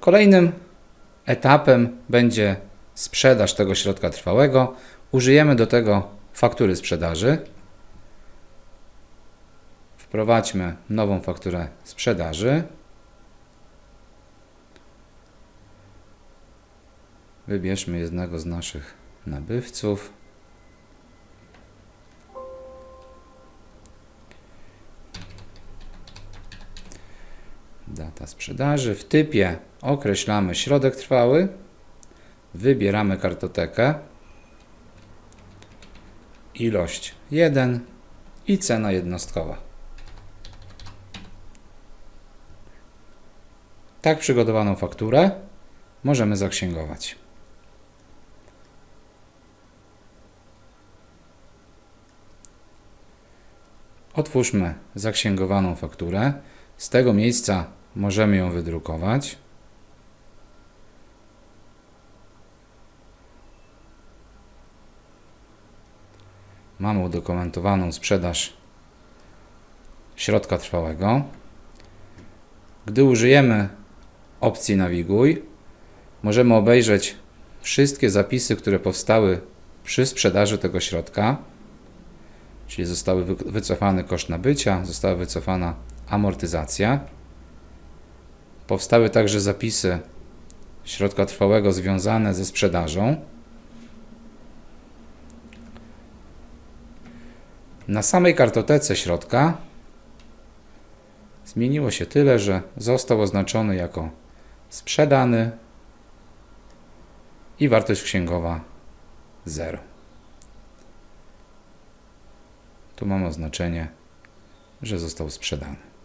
Kolejnym etapem będzie sprzedaż tego środka trwałego. Użyjemy do tego faktury sprzedaży. Wprowadźmy nową fakturę sprzedaży. Wybierzmy jednego z naszych nabywców. Data sprzedaży. W typie określamy środek trwały. Wybieramy kartotekę. Ilość 1 i cena jednostkowa. Tak przygotowaną fakturę możemy zaksięgować. Otwórzmy zaksięgowaną fakturę. Z tego miejsca możemy ją wydrukować. Mamy udokumentowaną sprzedaż środka trwałego. Gdy użyjemy opcji Nawiguj, możemy obejrzeć wszystkie zapisy, które powstały przy sprzedaży tego środka, czyli zostały wy- wycofany koszt nabycia, została wycofana amortyzacja. Powstały także zapisy środka trwałego związane ze sprzedażą. Na samej kartotece środka zmieniło się tyle, że został oznaczony jako sprzedany i wartość księgowa 0. Tu mamy oznaczenie, że został sprzedany.